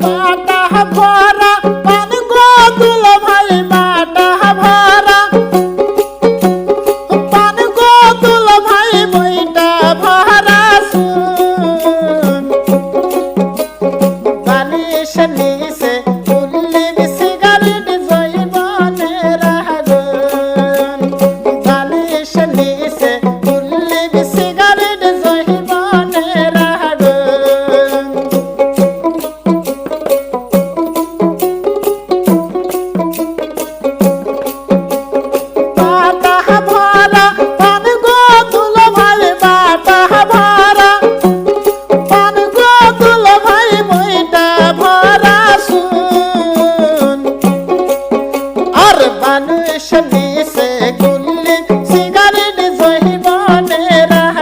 বাটা ভরা, পান গো দুল ভাই বাটা ভরা পান গো দুল ভাই বইটা ভরা সুন বালিশ নিছে Listen. शनि से गुल्ली सिगरेट सही बने रह